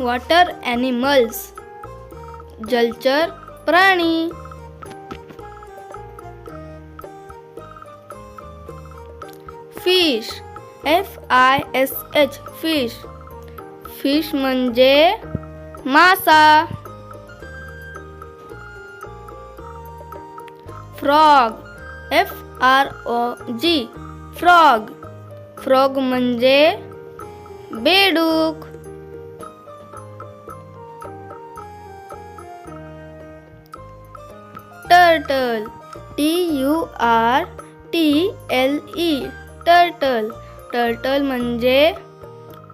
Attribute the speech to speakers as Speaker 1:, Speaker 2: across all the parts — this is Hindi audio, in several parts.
Speaker 1: वॉटर एनिमल्स जलचर प्राणी fish F I S H fish fish म्हणजे मासा frog F R O G frog frog म्हणजे बेडूक turtle T U R T L E turtle turtle म्हणजे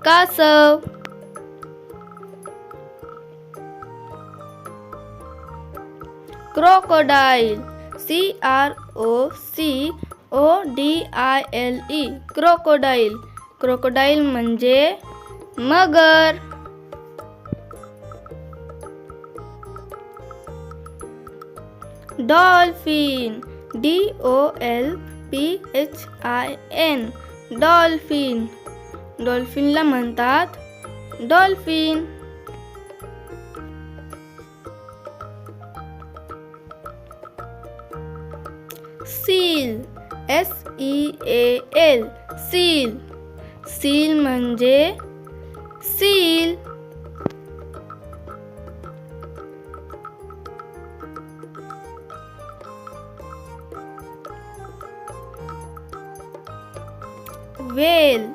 Speaker 1: कासव. Crocodile C R O C O D I L E crocodile crocodile म्हणजे मगर. Dolphin D O L P H I N dolphin. डॉल्फिनला म्हणतात dolphin. Seal, S E A L, seal. Seal म्हणजे seal. Whale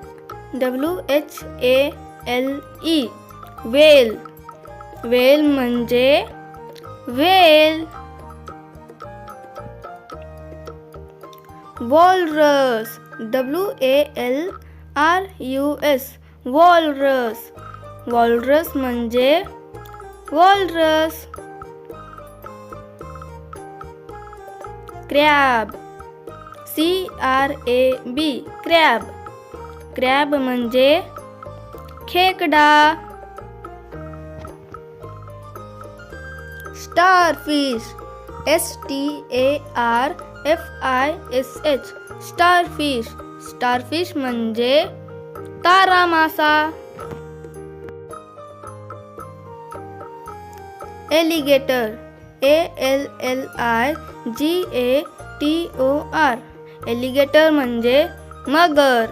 Speaker 1: W H A L E whale. Whale म्हणजे whale. Walrus W A L R U S walrus. Walrus म्हणजे walrus. Crab C R A B crab. Crab म्हणजे खेकडा। Starfish S T A R F I S H starfish. Starfish म्हणजे तारा मासा alligator A L L I G A T O R alligator म्हणजे मगर।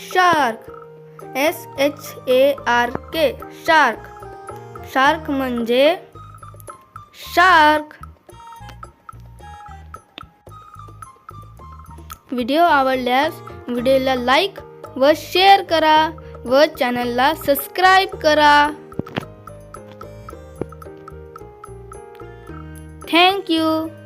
Speaker 1: Shark S H A R K shark. Shark म्हणजे शार्क। व्हिडिओ आवडल्यास व्हिडिओला लाईक व शेअर करा व चॅनलला सबस्क्राईब करा. Thank you.